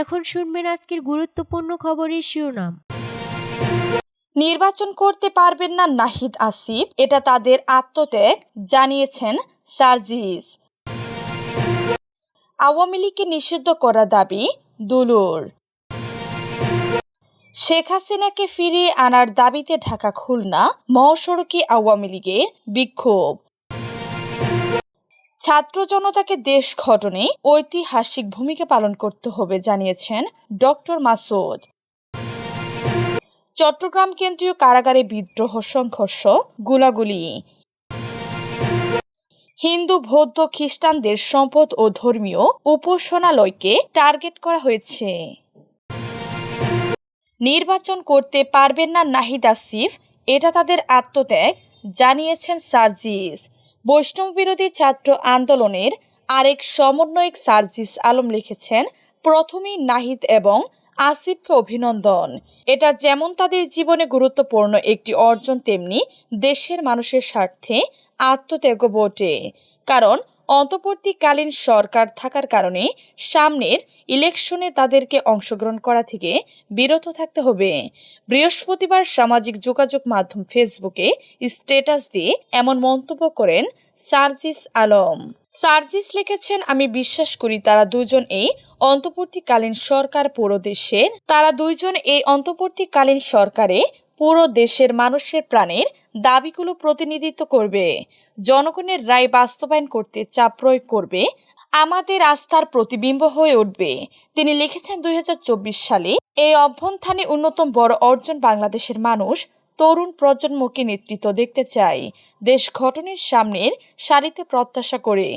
এখন শুনবেন আজকের গুরুত্বপূর্ণ খবরের শিরোনাম। নির্বাচন করতে পারবেন না নাহিদ আসিফ, এটা তাদের আত্মত্যাগ, জানিয়েছেন সার্জিস। আওয়ামী লীগকে নিষিদ্ধ করা দাবি, দুলুর। শেখ হাসিনাকে ফিরিয়ে আনার দাবিতে ঢাকা খুলনা, মহাসড়কে আওয়ামী লীগের বিক্ষোভ। ছাত্র জনতাকে দেশ ঘটনে ঐতিহাসিক ভূমিকা পালন করতে হবে, জানিয়েছেন ডক্টর মাসুদ। চট্টগ্রাম কেন্দ্রীয় কারাগারে বিদ্রোহ, সংঘর্ষ, গুলাগুলি। হিন্দু, বৌদ্ধ, খ্রিস্টানদের সম্পদ ও ধর্মীয় উপাসনালয়কে টার্গেট করা হয়েছে। নির্বাচন করতে পারবেন না নাহিদ আসিফ, এটা তাদের আত্মত্যাগ, জানিয়েছেন সার্জিস। বৈষ্ণব বিরোধী ছাত্র আন্দোলনের আরেক সমন্বয়ক সার্জিস আলম লিখেছেন, প্রথমেই নাহিদ এবং আসিফকে অভিনন্দন। এটা যেমন তাদের জীবনে গুরুত্বপূর্ণ একটি অর্জন, তেমনি দেশের মানুষের স্বার্থে আত্মত্যাগ বটে। কারণ অন্তর্বর্তীকালীন সরকার থাকার কারণে সামনের ইলেকশনে তাদেরকে অংশগ্রহণ করা থেকে বিরত থাকতে হবে। বৃহস্পতিবার সামাজিক যোগাযোগ মাধ্যম ফেসবুকে স্ট্যাটাস দিয়ে এমন মন্তব্য করেন সার্জিস আলম। সার্জিস লিখেছেন, আমি বিশ্বাস করি তারা দুজন এই অন্তর্বর্তীকালীন সরকার পুরো দেশের তারা দুইজন এই অন্তর্বর্তীকালীন সরকারে পুরো দেশের মানুষের প্রাণের দাবিগুলো প্রতিনিধিত্ব করবে। জনগণের রায় বাস্তবায়ন করতে চাপ প্রয়োগ করবে। আমাদের আস্থার প্রতিবিম্ব হয়ে উঠবে। তিনি লিখেছেন দুই হাজার চব্বিশ সালে, এই অভ্যন্থানে অন্যতম বড় অর্জন বাংলাদেশের মানুষ তরুণ প্রজন্মকে নেতৃত্ব দেখতে চাই দেশ ঘটনের সামনের সারিতে প্রত্যাশা করে।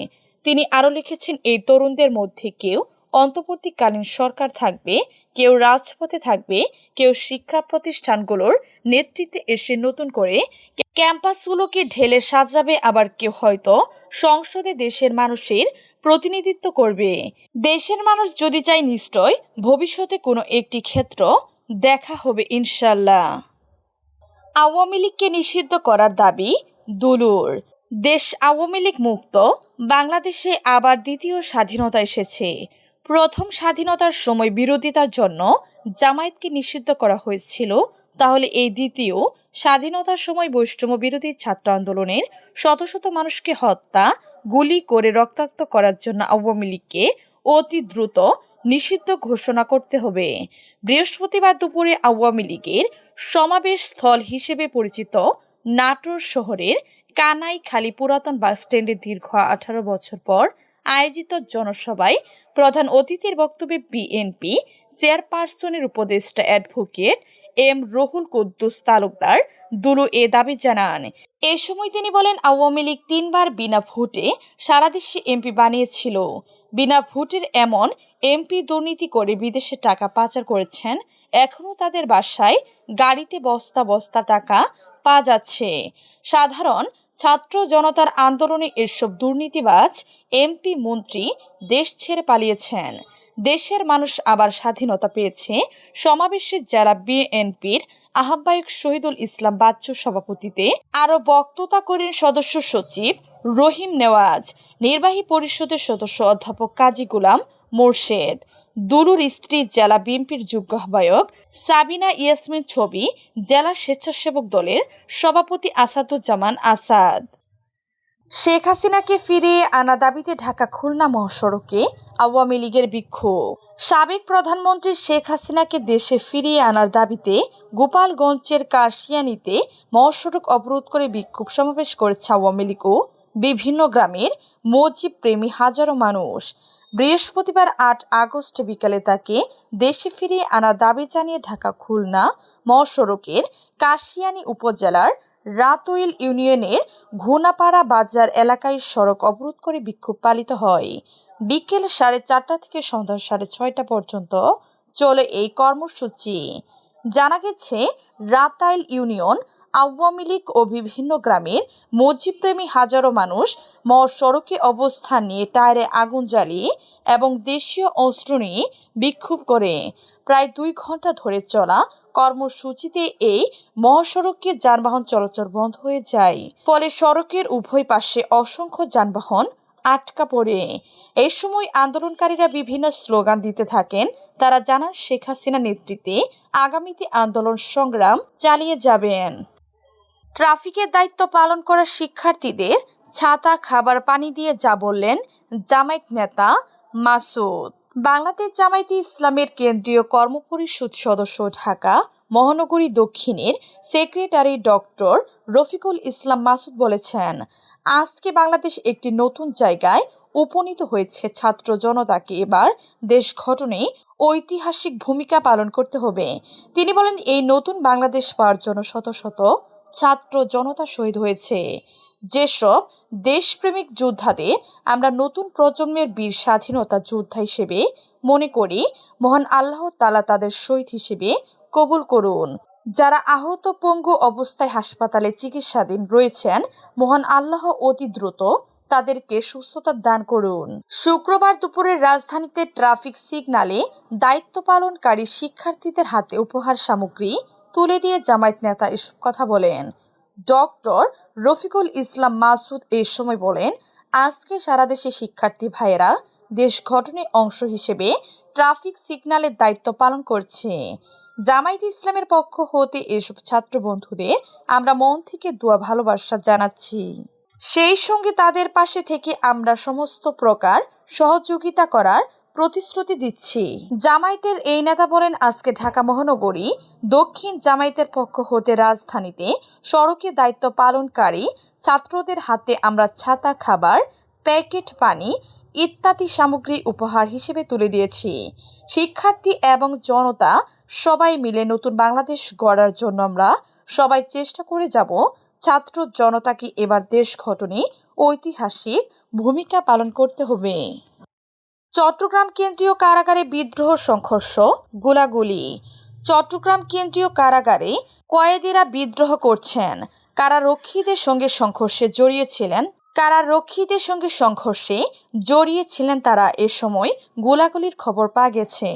তিনি আরও লিখেছেন, এই তরুণদের মধ্যে কেউ অন্তর্বর্তীকালীন সরকার থাকবে, কেউ রাজপথে থাকবে, কেউ শিক্ষা প্রতিষ্ঠানগুলোর নেতৃত্বে এসে নতুন করে ক্যাম্পাসগুলোকে ঢেলে সাজাবে, আবার কেউ হয়তো সংসদে দেশের মানুষের প্রতিনিধিত্ব করবে। দেশের মানুষ যদি চায় নিশ্চয়, ভবিষ্যতে কোনো একটি ক্ষেত্র দেখা হবে ইনশাল্লাহ আওয়ামী লীগকে নিষিদ্ধ করার দাবি দুলুর। দেশ আওয়ামী লীগ মুক্ত, বাংলাদেশে আবার দ্বিতীয় স্বাধীনতা এসেছে। প্রথম স্বাধীনতার সময় বিরোধিতার জন্য জামায়াতকে নিষিদ্ধ করা হয়েছিল। তাহলে এই দ্বিতীয় স্বাধীনতার সময় বৈষ্ণব বিরোধী ছাত্র আন্দোলনের শত শত মানুষকে হত্যা, গুলি করে রক্তাক্ত করার জন্য আওয়ামী লীগকে অতি দ্রুত নিষিদ্ধ ঘোষণা করতে হবে। বৃহস্পতিবার দুপুরে আওয়ামী লীগের সমাবেশ স্থল হিসেবে পরিচিত নাটোর শহরের কানাইখালী পুরাতন বাস স্ট্যান্ডে দীর্ঘ আঠারো বছর পর আয়োজিত জনসভায় প্রধান অতিথির বক্তব্যে বিএনপি চেয়ারপারসনের উপদেষ্টা অ্যাডভোকেট এম রহুল কুদ্দুস তালুকদার দুলু এ দাবি জানান। এ সময় তিনি বলেন, আওয়ামী লীগ তিনবার বিনা ভোটে সারা দেশে এমপি বানিয়েছিল। বিনা ভোটের এমন এমপি দুর্নীতি করে বিদেশে টাকা পাচার করেছেন। এখনও তাদের বাসায় গাড়িতে বস্তা বস্তা টাকা পাওয়া যাচ্ছে। সাধারণ ছাত্র জনতার আন্দোলনে এসব দুর্নীতিবাজ এমপি মন্ত্রী দেশ ছেড়ে পালিয়েছেন। দেশের মানুষ আবার স্বাধীনতা পেয়েছে। সমাবেশে যারা বিএনপির আহ্বায়ক শহীদুল ইসলাম বাচ্চু সভাপতিতে আরও বক্তৃতা করেন সদস্য সচিব রহিম নেওয়াজ, নির্বাহী পরিষদের সদস্য অধ্যাপক কাজী গুলাম মোর্শেদ। দুলুর স্ত্রী জেলা বিএনপির যোগ্য আহ্বায়ক সাবিনা ইয়াসমিন ছবি জেলা স্বেচ্ছাসেবক দলের সভাপতি আসাদুজ্জামান আসাদ। শেখ হাসিনাকে ফিরিয়ে আনা দাবিতে ঢাকা খুলনা মহাসড়কে আওয়ামী লীগের বিক্ষোভ। সাবেক প্রধানমন্ত্রী শেখ হাসিনাকে দেশে ফিরিয়ে আনার দাবিতে গোপালগঞ্জের কাশিয়ানিতে মহাসড়ক অবরোধ করে বিক্ষোভ সমাবেশ করেছে আওয়ামী লীগ ও বিভিন্ন গ্রামের মজিব প্রেমী হাজারো মানুষ। বৃহস্পতিবার আট আগস্ট বিকালে তাকে দেশে ফিরিয়ে আনার দাবি জানিয়ে ঢাকা খুলনা মহাসড়কের কাশিয়ানী উপজেলার রাতইল ইউনিয়নের ঘোনাপাড়া বাজার এলাকায় সড়ক অবরোধ করে বিক্ষোভ পালিত হয়। বিকেল সাড়ে চারটা থেকে সন্ধ্যা সাড়ে ছয়টা পর্যন্ত চলে এই কর্মসূচি। জানা গেছে রাতাইল ইউনিয়ন, আওয়ামী লীগ ও বিভিন্ন গ্রামের মসজিদপ্রেমী হাজারো মানুষ মহাসড়কে অবস্থান নিয়ে টায়ারে আগুন জ্বালিয়ে এবং দেশীয় অস্ত্র নিয়ে বিক্ষোভ করে। প্রায় দুই ঘণ্টা ধরে চলা কর্মসূচিতে এই মহাসড়কে যানবাহন চলাচল বন্ধ হয়ে যায়। ফলে সড়কের উভয় পাশে অসংখ্য যানবাহন আটকা পড়ে। এই সময় আন্দোলনকারীরা বিভিন্ন স্লোগান দিতে থাকেন। তারা জানান, শেখ হাসিনা নেতৃত্বে আগামীতে আন্দোলন সংগ্রাম চালিয়ে যাবেন। ট্রাফিকের দায়িত্ব পালন করা শিক্ষার্থীদের ছাতা, খাবার, পানি দিয়ে যা বললেন জামায়াত নেতা মাসুদ। বাংলাদেশ জামায়াতে ইসলামের কেন্দ্রীয় কর্মপরিষদ সদস্য ঢাকা, মহানগরী দক্ষিণের সেক্রেটারি ডক্টর রফিকুল ইসলাম মাসুদ বলেছেন, আজকে বাংলাদেশ একটি নতুন জায়গায় উপনীত হয়েছে। ছাত্র জনতাকে এবার দেশ গঠনে ঐতিহাসিক ভূমিকা পালন করতে হবে। তিনি বলেন, এই নতুন বাংলাদেশ পাওয়ার জন্য শত শত ছাত্র জনতা শহীদ হয়েছে। যেসব দেশপ্রেমিক যোদ্ধাদের আমরা নতুন প্রজন্মের বীর স্বাধীনতা যোদ্ধা হিসেবে মনে করি, মহান আল্লাহ তালা তাদের শহীদ হিসেবে কবুল করুন। যারা আহত পঙ্গু অবস্থায় হাসপাতালে চিকিৎসাধীন রয়েছেন, মহান আল্লাহ অতি দ্রুত তাদেরকে সুস্থতা দান করুন। শুক্রবার দুপুরে রাজধানীতে ট্রাফিক সিগনালে দায়িত্ব পালনকারী শিক্ষার্থীদের হাতে উপহার সামগ্রী তুলে দিয়ে জামায়াত নেতা এসব কথা বলেন। ডক্টর রফিকুল ইসলাম মাসুদ এই সময় বলেন, আজকে সারা দেশে শিক্ষার্থী ভাইয়েরা দেশ গঠনের অংশ হিসেবে ট্রাফিক সিগন্যালের দায়িত্ব পালন করছে। জামায়াত ইসলামের পক্ষ হতে এসব ছাত্র বন্ধুদের আমরা মন থেকে দোয়া ভালোবাসা জানাচ্ছি। সেই সঙ্গে তাদের পাশে থেকে আমরা সমস্ত প্রকার সহযোগিতা করার প্রতিশ্রুতি দিচ্ছি। জামায়াতের এই নেতা বলেন, আজকে ঢাকা মহানগরী দক্ষিণ জামায়াতের পক্ষ হতে রাজধানীতে সড়কে দায়িত্ব পালনকারী ছাত্রদের হাতে আমরা ছাতা, খাবার, প্যাকেট, পানি ইত্যাদি সামগ্রী উপহার হিসেবে তুলে দিয়েছি। শিক্ষার্থী এবং জনতা সবাই মিলে নতুন বাংলাদেশ গড়ার জন্য আমরা সবাই চেষ্টা করে যাব। ছাত্র জনতাকে এবার দেশ ঘটনে ঐতিহাসিক ভূমিকা পালন করতে হবে? চট্টগ্রাম কেন্দ্রীয় কারাগারে বিদ্রোহ সংঘর্ষ, গোলাগুলি। চট্টগ্রাম কেন্দ্রীয় কারাগারে কয়েদিরা বিদ্রোহ করছেন। কারারক্ষীদের সঙ্গে সংঘর্ষে জড়িয়েছিলেন। কারারক্ষীদের সঙ্গে সংঘর্ষে জড়িয়েছিলেন তারা এ সময় গোলাগুলির খবর পাওয়া গেছে।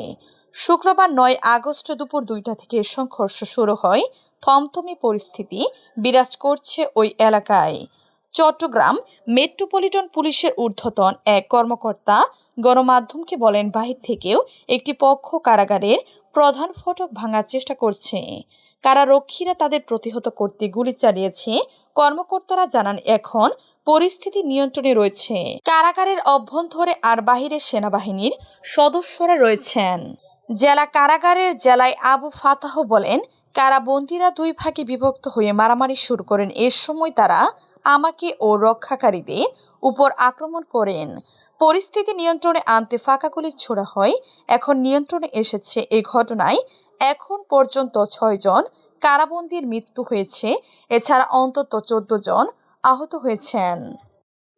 শুক্রবার নয় আগস্ট দুপুর দুইটা থেকে সংঘর্ষ শুরু হয়। থমথমে পরিস্থিতি বিরাজ করছে ওই এলাকায়। চট্টগ্রাম মেট্রোপলিটন পুলিশের ঊর্ধ্বতন এক কর্মকর্তা গণমাধ্যমকে বলেন, বাহির থেকেও একটি পক্ষ কারাগারের প্রধান ফটক ভাঙার চেষ্টা করছে। কারারক্ষীরা তাদের প্রতিহত করতে গুলি চালিয়েছে। কর্মকর্তারা জানান, এখন পরিস্থিতি নিয়ন্ত্রণে রয়েছে। কারাগারের অভ্যন্তরে আর বাহিরে সেনাবাহিনীর সদস্যরা রয়েছেন। জেলা কারাগারের জেলায় আবু ফাতাহ বলেন, কারাবন্দীরা দুই ভাগে বিভক্ত হয়ে মারামারি শুরু করেন। এর সময় তারা আমাকে ও রক্ষাকারীদের উপর আক্রমণ করেন। পরিস্থিতি নিয়ন্ত্রণে আনতে ফাঁকা গুলি ছোড়া হয়। এখন নিয়ন্ত্রণে এসেছে এই ঘটনায় এখন পর্যন্ত ছয়জন কারাবন্দির মৃত্যু হয়েছে। এছাড়া অন্তত চোদ্দ জন আহত হয়েছেন।